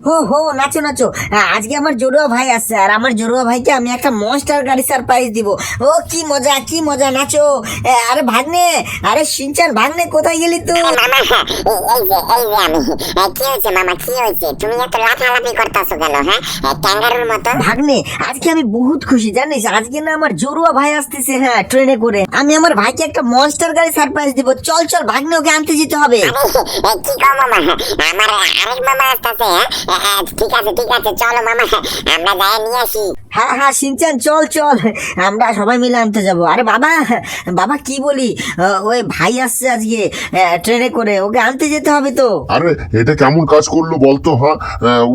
হো হো নাচো নাচো। হ্যাঁ, আজকে আমার জড়ুয়া ভাই আসছে আর আমার জড়ুয়া ভাইকে আমি একটা মনস্টার গাড়ি সারপ্রাইজ দিব। ও কি মজা কি মজা নাচো। আরে ভাগ্নে আরে সিনচান ভাগ্নে কোথায় গেলি তুই? মামা এই যে এই যে আমি। কি হয়েছে মামা কি হয়েছে? তুমি এত লাফালাফি করতেছো কেন হ্যাঁ? ক্যাঙ্গারুর মতো। ভাগ্নে আজকে আমি বহুত খুশি জানিস? আজকে না আমার জড়ুয়া ভাই আসতেছে হ্যাঁ ট্রেনে করে। আমি আমার ভাইকে একটা মনস্টার গাড়ি সারপ্রাইজ দিব। চল চল ভাগ্নে ওকে আনতে যেতে হবে। কি কও মামা আমার আরেক মামা আসতেছে হ্যাঁ? ঠিক আছে ঠিক আছে চলো মামা আমরা যাই নিয়ে আসি। হ্যাঁ হ্যাঁ সিনচান চল চল। আমরা সবাই মিলে আনতে যাব। আরে বাবা বাবা কি বলি? ওই ভাই আসছে আজকে আহ, ট্রেনে করে। ওকে আনতে যেতে হবে তো। আরে এটা কেমন কাজ করল বলতো হ্যাঁ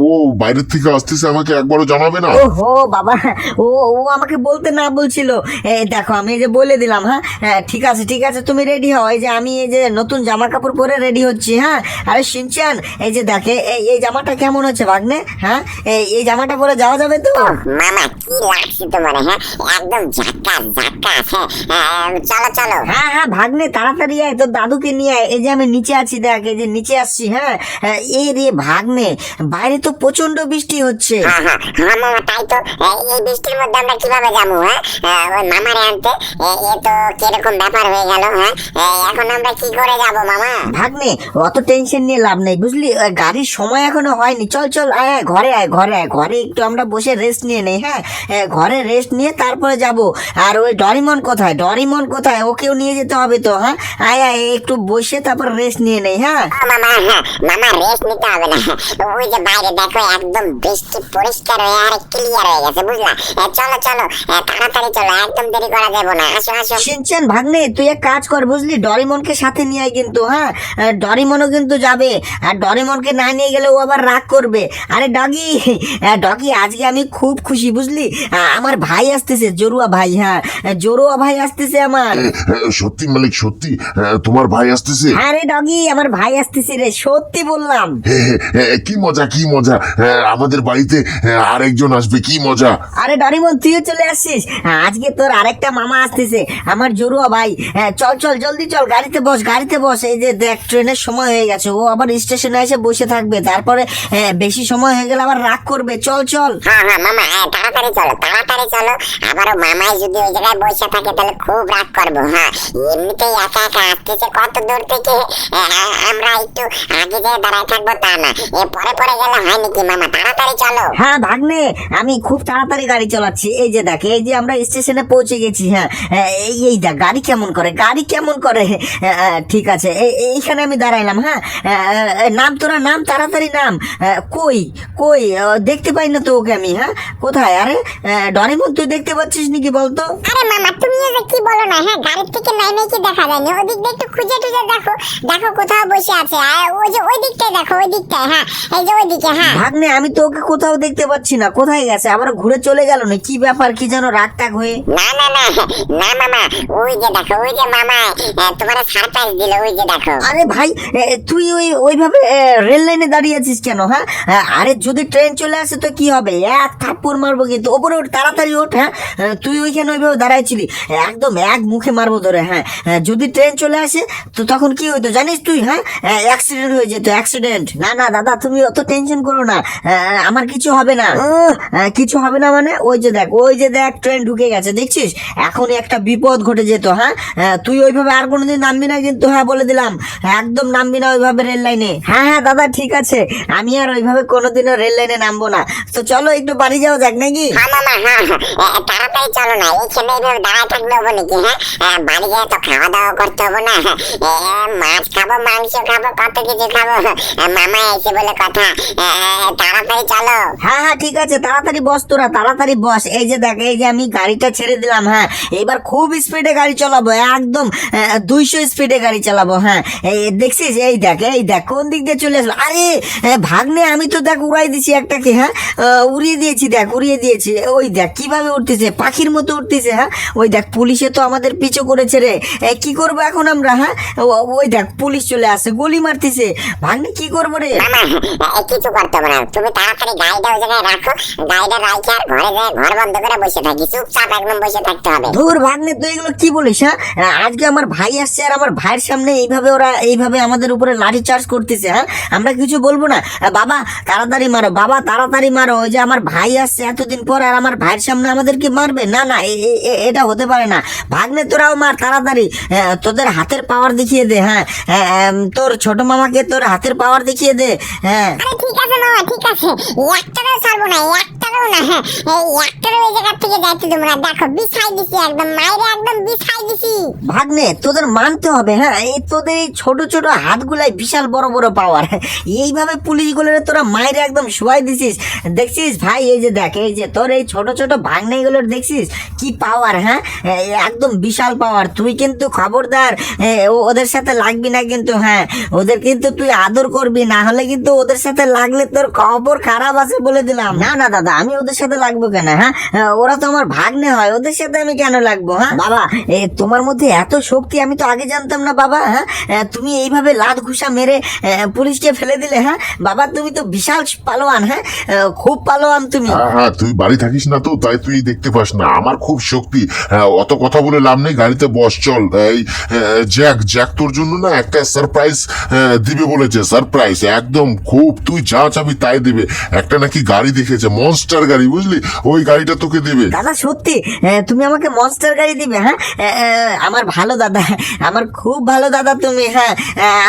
ও বাইরের থেকে আসতেছে আমাকে একবারও জানাবে না? ও হো বাবা ও ও আমাকে বলতে না বলছিল। এই দেখো আমি এই যে বলে দিলাম হ্যাঁ হ্যাঁ, ঠিক আছে ঠিক আছে তুমি রেডি হও। এই যে আমি এই যে নতুন জামা কাপড় পরে রেডি হচ্ছি হ্যাঁ? আরে সিনচান এই যে দেখে এই এই জামাটা কেমন হচ্ছে ভাগ্নে? হ্যাঁ? এই জামাটা পরে যাওয়া যাবে তো? মামা কি লাগছে তোমার হ্যাঁ? একদম ঝাক্কাস ঝাক্কাস হ্যাঁ এ, চলো চলো। হ্যাঁ হ্যাঁ ভাগ্নে তাড়াতাড়ি আয় তোর দাদুকে নিয়ে আয়। এই যে আমি নিচে আছি দেখ এই যে নিচে আসছি হ্যাঁ? হ্যাঁ, এই রে ভাগ্নে বাইরে তো প্রচণ্ড বৃষ্টি হচ্ছে। হ্যাঁ হ্যাঁ হ্যাঁ মামা তাই তো এই বৃষ্টির মধ্যে আমরা কীভাবে যাব হ্যাঁ? ওই মামারে আনতে এ, তো কীরকম ব্যাপার হয়ে গেল হ্যাঁ? এখন আমরা কি করে যাব মামা? ভাগ্নে অত টেনশন নিয়ে লাভ নেই বুঝলি? গাড়ির সময় এখনও হয়নি। চল চল আয়, ঘরে আয় ঘরে আয় ঘরে একটু আমরা বসে রেস্ট নিয়ে নেই হ্যাঁ? ঘরে রেস্ট নিয়ে তারপরে যাব। আর ওই ডরিমন কোথায়? ডরিমন কোথায়? ওকেও নিয়ে যেতে হবে তো হ্যাঁ? আয় আয় একটু বসে তারপর রেস্ট নিয়ে নেই হ্যাঁ? মামা হ্যাঁ। মামা রেস্ট নিতে হবে না। ওই যে বাইরে দেখো একদম বৃষ্টি পরিষ্কার হয়ে আর ক্লিয়ার হয়ে গেছে বুঝলা? চলো চলো। তাড়াতাড়ি চলো একদম দেরি করা যাবে না। আসো আসো। সিনচেন ভাগ্নে তুই এক কাজ কর বুঝলি? ডরিমনকে সাথে নিয়ে আয় কিন্তু হ্যাঁ? ডরিমনও কিন্তু যাবে। আর ডরিমনকে না নিয়ে গেলে ও আবার রাগ করবে। আরে ডগি ডগি আজকে আমি খুব খুশি বুঝলি? আহ, আমার ভাই আসতেছে জরুয়া ভাই হ্যাঁ। জরুয়া ভাই আসতেছে আমার। সত্যি মালিক সত্যি? তোমার ভাই আসতেছে? হ্যাঁ রে ডগি আমার ভাই আসতেছে রে সত্যি বললাম। কি মজা কি মজা? আমাদের বাড়িতে আরেকজন আসবে কি মজা? আরে ডরিমন তুইও চলে আসছিস হ্যাঁ, আজকে তোর আরেকটা মামা আসতেছে আমার জরুয়া ভাই। হ্যাঁ, চল চল জলদি চল গাড়িতে বস গাড়িতে বস। এই যে দেখ ট্রেনের সময় হয়ে গেছে ও আবার স্টেশনে এসে বসে থাকবে। তারপরে হ্যাঁ, বেশি সময় হয়ে গেলে আবার রাগ করবে। চল চল। হ্যাঁ হ্যাঁ মামা তাড়াতাড়ি চলো তাড়াতাড়ি চলো। আবারও মামাই যদি ওই জায়গায় বসে থাকে, তাহলে খুব রাগ করব হ্যাঁ। এমনিতেই একা একা আসতেছে কত দূর থেকে আমরা একটু আগে যেয়ে দাঁড়ায় থাকব তা না। এ, পরে পরে গেলে হয় নাকি, মামা? তাড়াতাড়ি চলো। হ্যাঁ ভাগ্নে, আমি খুব তাড়াতাড়ি গাড়ি চালাচ্ছি। এই যে দেখ, এই যে আমরা স্টেশনে পৌঁছে গেছি হ্যাঁ। এই এই দেখ, গাড়ি কেমন করে, গাড়ি কেমন করে? ঠিক আছে এইখানে আমি দাঁড়াইলাম হ্যাঁ। নাম তোরা, নাম তাড়াতাড়ি নাম। কই কই দেখতে পাই না তো ওকে আমি হ্যাঁ। কোথায়? আরে আহ, ডরিমন তুই দেখতে পাচ্ছিস নাকি বলতো? আরে মামা তুমি যে কি বলো না হ্যাঁ থেকে কি দেখা যায়নি ওদিক দিয়ে একটু খুঁজে টুজে দেখো দেখো কোথাও বসে আছে। আর ওই যে ওই দিকটায় দেখো ওই দিকটায় হ্যাঁ এই যে ওই দিকে হ্যাঁ। ভাগ্নে আমি তো ওকে কোথাও দেখতে পাচ্ছি না। কোথায় গেছে? আবার ঘুরে চলে গেল না কি ব্যাপার? কি যেন রাগ টাগ হয়ে। না না না না মামা ওই যে দেখো ওই যে মামা তোমার সারপ্রাইজ দিল ওই যে দেখো। আরে ভাই তুই ওই ওইভাবে রেল লাইনে দাঁড়িয়ে আছিস কেন হ্যাঁ? আরে যদি ট্রেন চলে আসে তো কি হবে? এক থাপ্পড় মারবো কিন্তু ওপরে ওঠ তাড়াতাড়ি ওঠ হ্যাঁ? তুই ওইখানে ওইভাবে দাঁড়াইছিলি। একদম এক মুখে মারবো ধরে হ্যাঁ? যদি ট্রেন চলে আসে তো তখন কি হইতো জানিস তুই হ্যাঁ? অ্যাক্সিডেন্ট হয়ে যেত অ্যাক্সিডেন্ট না না দাদা তুমি অত টেনশন করো না। আমার কিছু হবে না। কিছু হবে না মানে ওই যে দেখ ওই যে দেখ ট্রেন ঢুকে গেছে দেখছিস? এখনই একটা বিপদ ঘটে যেত হ্যাঁ? তুই ওইভাবে আর কোনোদিন নামবি না কিন্তু হ্যাঁ বলে দিলাম। একদম নামবি না ওইভাবে রেল লাইনে হ্যাঁ হ্যাঁ দাদা ঠিক আছে। আমি আর ওইভাবে কোনোদিনও রেল লাইনে নামবো না। তো চলো একটু বাড়ি যাওয়া যাক নাকি? হ্যাঁ মামা হ্যাঁ হ্যাঁ, তাড়াতাড়ি চলো না এইখানে এইভাবে দাঁড়ায় থাকলে হবে নাকি হ্যাঁ? বাড়ি গিয়ে তো খাওয়া দাওয়া করতে হবে না মাছ খাব মাংস খাব কত কিছু খাব মামা এসে বলে কথা এ, এ, তাড়াতাড়ি চলো। হ্যাঁ হ্যাঁ ঠিক আছে তাড়াতাড়ি বস তোরা তাড়াতাড়ি বস। এই যে দেখ এই যে আমি গাড়িটা ছেড়ে দিলাম হ্যাঁ? এবার খুব স্পিডে গাড়ি চালাবো একদম দুইশো স্পিডে গাড়ি চালাবো হ্যাঁ? দেখছিস? এই দেখ এই দেখ কোন দিক দিয়ে চলে আসলো? আরে ভাগ্নে আমি তো দেখ উড়াই দিছি একটাকে হ্যাঁ? উড়িয়ে দিয়েছি দেখ উড়িয়ে দিয়েছি। ওই দেখ কীভাবে উঠতেছে? পাখির মতো উঠতেছে হ্যাঁ? ওই দেখ পুলিশে তো আমাদের পিছু করেছে রে। কি করব এখন আমরা হ্যাঁ? ওই দেখ পুলিশ চলে আসছে গলি মারতেছে। ভাগ্নে কি করব রে? কিছু করতে তুমি তাড়াতাড়ি গাড়িটা ওই জায়গায় রাখো। গাড়িটা রাখে আর ঘরে যায় ঘর বন্ধ করে বসে থাকি। চুপচাপ একদম বসে থাকতে হবে। ধুর ভাগ্নে তুই এগুলো কি বলিস হ্যাঁ? আজকে আমার ভাই আসছে আর আমার ভাইয়ের সামনে এইভাবে ওরা এইভাবে আমাদের উপরে লাঠি চার্জ করতেছে হ্যাঁ? আমরা কিছু বলব না। বাবা তাড়াতাড়ি মারো বাবা তাড়াতাড়ি মারো। ওই যে আমার ভাই আসছে এতদিন পর আর আমার ভাইয়ের সামনে আমাদেরকে মারবে? না না এটা হতে পারে না। ভাগ্নে, তোরাও মার, তাড়াতাড়ি। তোদের হাতের পাওয়ার দেখিয়ে দে হ্যাঁ। তোর ছোট মামাকে তোর হাতের পাওয়ার দেখিয়ে দে হ্যাঁ। ঠিক আছে মামা, ঠিক আছে। একটা ছাড়বো না না হ্যাঁ এই এই জায়গা থেকে যাইতে না। দেখো বিছাই দিছি একদম মাইরে একদম বিছাই দিছি। ভাগ্নে তোদের মানতে হবে হ্যাঁ? এই তোদের এই ছোট ছোট হাতগুলাই বিশাল বড় বড় পাওয়ার। এইভাবে পুলিশগুলোর তোরা মায়ের একদম শুয়াই দিছিস। দেখছিস ভাই এই যে দেখ এই যে তোর এই ছোট ছোট ভাগ্নেগুলোর দেখছিস? কি পাওয়ার হ্যাঁ? একদম বিশাল পাওয়ার। তুই কিন্তু খবরদার ওদের সাথে লাগবি না কিন্তু হ্যাঁ? ওদের কিন্তু তুই আদর করবি না হলে কিন্তু ওদের সাথে লাগলে তোর খবর খারাপ আছে বলে দিলাম। না না দাদা আমি ওদের সাথে লাগবো কেন হ্যাঁ? ওরা তো আমার ভাগ্নে হয়, ওদের সাথে আমি কেন লাগবো হ্যাঁ? বাবা তোমার মধ্যে এত শক্তি আমি তো আগে জানতাম না, বাবা হ্যাঁ? তুমি এইভাবে লাত ঘুষা মেরে পুলিশকে ফেলে দিলে হ্যাঁ? বাবা, তুমি তো বিশাল পালোয়ান হ্যাঁ? খুব পালোয়ান তুমি। হ্যাঁ হ্যাঁ তুই বাড়ি থাকিস না তো, তাই তুই দেখতে পাস না। আমার খুব শক্তি। হ্যাঁ অত কথা বলে লাভ নেই, গাড়িতে বস, চল। এই জ্যাক জ্যাক তোর জন্য না একটা সারপ্রাইজ দিবে বলেছে সারপ্রাইজ একদম, খুব, তুই যা চাবি তাই দিবে। একটা নাকি গাড়ি দেখেছে মনস্টার গাড়ি, বুঝলি? ওই গাড়িটা তোকে দেবে। দাদা, সত্যি তুমি আমাকে মনস্টার গাড়ি দিবে হ্যাঁ? আমার ভালো দাদা, আমার খুব ভালো দাদা তুমি হ্যাঁ?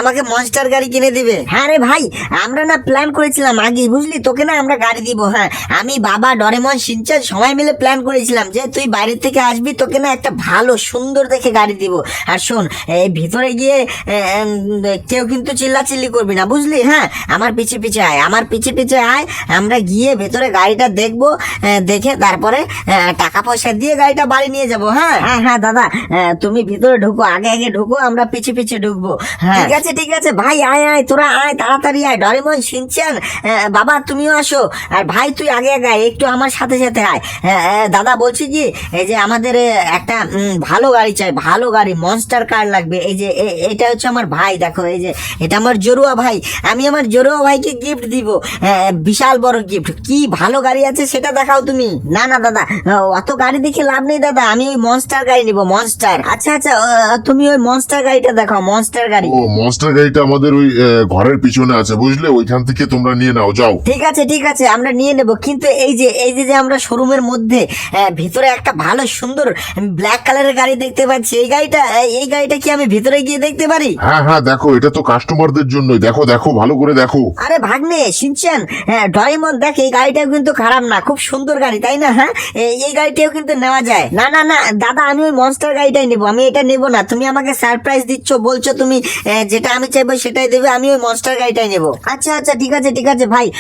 আমাকে মনস্টার গাড়ি কিনে দিবে। হ্যাঁ রে ভাই, আমরা না প্ল্যান করেছিলাম আগে বুঝলি? তোকে না আমরা গাড়ি দিব হ্যাঁ? আমি বাবা, ডরেমন সিনচান সবাই মিলে প্ল্যান করেছিলাম যে তুই বাইরে থেকে আসবি, তোকে না একটা ভালো, সুন্দর দেখে গাড়ি দিব। আর শোন এই ভিতরে গিয়ে কেউ কিন্তু চিল্লাচিল্লি করবি না, বুঝলি? হ্যাঁ? আমার পিছে পিছে আয়, আমার পিছে পিছে আয়, আমরা গিয়ে ভেতরে গাড়িটা দেখব দেখে তারপরে টাকা পয়সা দিয়ে গাড়িটা বাড়ি নিয়ে যাব হ্যাঁ? হ্যাঁ হ্যাঁ দাদা। তুমি ভিতরে ঢুকো আগে আগে ঢুকো আমরা পিছে পিছে ঢুকবো। হ্যাঁ। ঠিক আছে ঠিক আছে ভাই আয় আয় তোরা আয় তাড়াতাড়ি আয়। ডরেমন সিনচান বাবা তুমিও আসো। আর ভাই তুই আগে আগে একটু আমার সাথে সাথে আয়। দাদা বলছি কি এই যে আমাদের একটা ভালো গাড়ি চাই ভালো গাড়ি মনস্টার কার লাগবে। এই যে এটা হচ্ছে আমার ভাই দেখো এই যে এটা আমার জরুয়া ভাই। আমি আমার জরুয়া ভাইকে গিফট দিব। বিশাল বড় গিফট কি ভালো গাড়ি আছে সেটা দেখাও তুমি। না না দাদা অত গাড়ি দেখে লাভ নেই দাদা আমি ওই মনস্টার গাড়ি নিব মনস্টার আচ্ছা আচ্ছা তুমি ওই মনস্টার গাড়িটা দেখাও মনস্টার গাড়ি। ও মনস্টার গাড়িটা আমাদের ওই ঘরের পিছনে আছে বুঝলে? ওইখান থেকে তোমরা নিয়ে নাও যাও। ঠিক আছে ঠিক আছে আমরা নিয়ে নেব। কিন্তু এই যে এই যে আমরা শোরুমের মধ্যে ভিতরে একটা ভালো সুন্দর ব্ল্যাক কালারের গাড়ি দেখতে পাচ্ছি এই গাড়িটা এই- গাড়িটা কি আমি ভিতরে গিয়ে দেখতে পারি? হ্যাঁ হ্যাঁ দেখো এটা তো কাস্টমারদের জন্যই। দেখো দেখো ভালো করে দেখো। আরে ভাগ্নে শিনচান হ্যাঁ ডরাইমন দেখ এই গাড়িটা কিন্তু খারাপ না, খুব সুন্দর গাড়ি, তাই না? হ্যাঁ? এই- গাড়িটাও কিন্তু নেওয়া যায়। না না না, দাদা, আমি ওই মনস্টার গাড়িটাই নেব। আমি এটা নেব না। তুমি আমাকে সারপ্রাইজ দিচ্ছ, বলছো তুমি যেটা আমি চাইব সেটাই দেবে, আমি ওই মনস্টার গাড়িটাই নেব। আচ্ছা আচ্ছা ঠিক আছে ঠিক আছে, ভাই।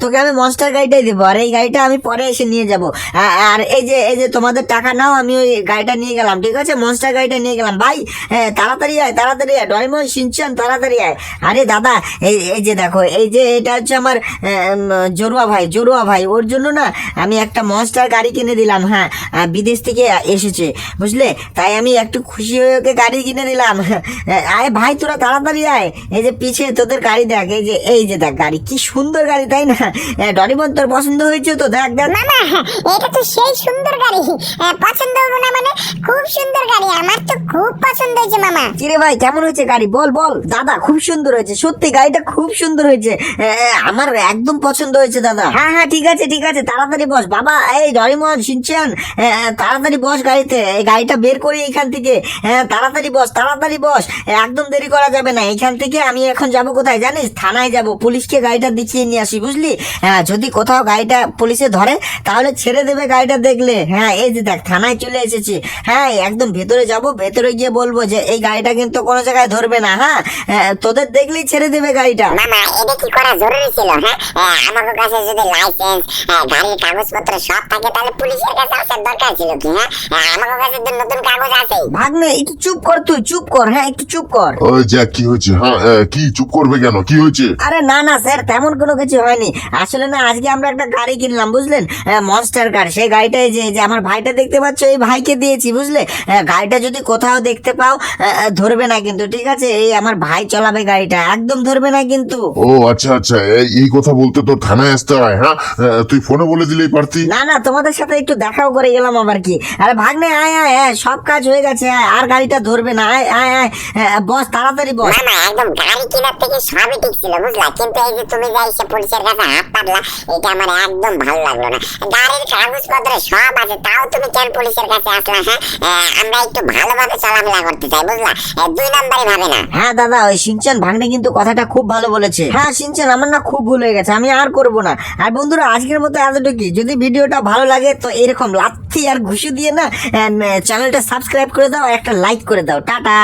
তোকে আমি মনস্টার গাড়িটাই দেবো। আর এই গাড়িটা আমি পরে এসে নিয়ে যাব। আর এই যে এই যে তোমাদের টাকা নাও, আমি ওই গাড়িটা নিয়ে গেলাম, ঠিক আছে? মনস্টার গাড়িটা নিয়ে গেলাম। ভাই তাড়াতাড়ি আয় তাড়াতাড়ি আয়। ডরাইমন শিনচান, তাড়াতাড়ি আয়। আরে দাদা, এই এই যে দেখো, এই যে এটা হচ্ছে আমার জরুয়া ভাই জরুয়া ভাই ওর জন্য না আমি একটা মনস্টার গাড়ি কিনে দিলাম হ্যাঁ বিদেশ থেকে এসেছে বুঝলে? তাই আমি একটু খুশি হয়ে ওকে গাড়ি কিনে দিলাম। আয় ভাই তোরা তাড়াতাড়ি আয়। এই যে পিছে তোদের গাড়ি দেখ এই যে এই যে দেখ গাড়ি কি সুন্দর গাড়ি তাই না? ডরিমন তোর পছন্দ হয়েছে তো? দেখ দেখ। মামা এটা তো সেই সুন্দর গাড়ি। পছন্দ হব না মানে খুব সুন্দর গাড়ি আমার তো খুব পছন্দ হয়েছে মামা। কিরে ভাই কেমন হয়েছে গাড়ি? বল বল। দাদা খুব সুন্দর হয়েছে সত্যি গাড়িটা খুব সুন্দর হয়েছে। আমার একদম পছন্দ হয়েছে দাদা। হ্যাঁ হ্যাঁ ঠিক আছে ঠিক আছে তাড়াতাড়ি বস। বাবা এই ডরিমন এ, তাড়াতাড়ি বস গাড়িতে। গাড়িটা বের করি এখান থেকে। হ্যাঁ তাড়াতাড়ি বস তাড়াতাড়ি বস। একদম দেরি করা যাবে না। এখান থেকে আমি এখন যাব কোথায় জানিস? থানায় যাব। পুলিশকে গাড়িটা দেখিয়ে নিয়ে আসি বুঝলি? হ্যাঁ যদি কোথাও গাড়িটা পুলিশে ধরে তাহলে ছেড়ে দেবে গাড়িটা দেখলে। হ্যাঁ এই যে দেখ থানায় চলে এসেছি। হ্যাঁ একদম ভেতরে যাব। ভেতরে গিয়ে বলব যে এই গাড়িটা কিন্তু কোনো জায়গায় ধরবে না হ্যাঁ? তোদের দেখলেই ছেড়ে দেবে গাড়িটা। মামা এটা কি করা জরুরি ছিল হ্যাঁ? আহ, আমাদের কাছে যদি লাইসেন্স হ্যাঁ, গাড়ির কাগজপত্র সব থাকে তাহলে পুলিশের কাছে আসার দরকার ছিল কি হ্যাঁ? হ্যাঁ, আমার কাছে তো নতুন কাগজ আছে ভাগ্নে একটু চুপ কর তুই চুপ কর হ্যাঁ একটু চুপ কর। ওই জ্যাক কি হয়েছে? হ্যাঁ আহ, কি চুপ করবে কেন? কি হয়েছে? আরে না না স্যার তেমন কোনো কিছু হয়নি। আসলে না আজকে আমরা একটা গাড়ি কিনলাম বুঝলেন? মনস্টার কার সেই গাড়িটাই যে যে আমার ভাইটা দেখতে পাচ্ছ এই ভাইকে দিয়েছি বুঝলে? গাড়িটা যদি কোথাও দেখতে পাও আহ, আহ, ধরবে না কিন্তু ঠিক আছে? এই আমার ভাই চালাবে গাড়িটা একদম ধরবে না কিন্তু। ও আচ্ছা আচ্ছা এই- এই কথা বলতে তোর থানায় আসতে হয় হ্যাঁ? আহ, তুই ফোনে বলে দিলেই পারতি। না না তোমাদের সাথে একটু দেখাও করে গেলাম আবার কি। আরে ভাগ্নে আয় আয় আয় সব কাজ হয়ে গেছে আয়, আর গাড়িটা ধরবে না আয় আয় আয় আহ, বস তাড়াতাড়ি বস। মামা একদম গাড়ি কেনার থেকে সবই ঠিক ছিল বুঝলা? কিন্তু এই যে তুমি যাই সে পুলিশের কাছে হাত পাতলা এটা আমার একদম ভালো লাগল না। গাড়ির কাগজপত্র সব আছে তাও তুমি কেন পুলিশের কাছে আসলা হ্যাঁ? আহ, আমরা একটু ভালোভাবে চলাফেরা করতে চাই বুঝলা? আহ, দুই নাম্বারই ভাবে না। হ্যাঁ দাদা ওই সিনচান ভাগ্নে কিন্তু কথাটা খুব ভালো বলেছে। হ্যাঁ সিনচান আমার না খুব ভুল হয়ে গেছে আমি আর করব না। আর বন্ধুরা আজকের মতো এতটুকুই। যদি ভিডিওটা ভালো লাগে, তো এরকম লাথি আর ঘুষি দিয়ে না চ্যানেলটা সাবস্ক্রাইব করে দাও একটা লাইক করে দাও। টাটা।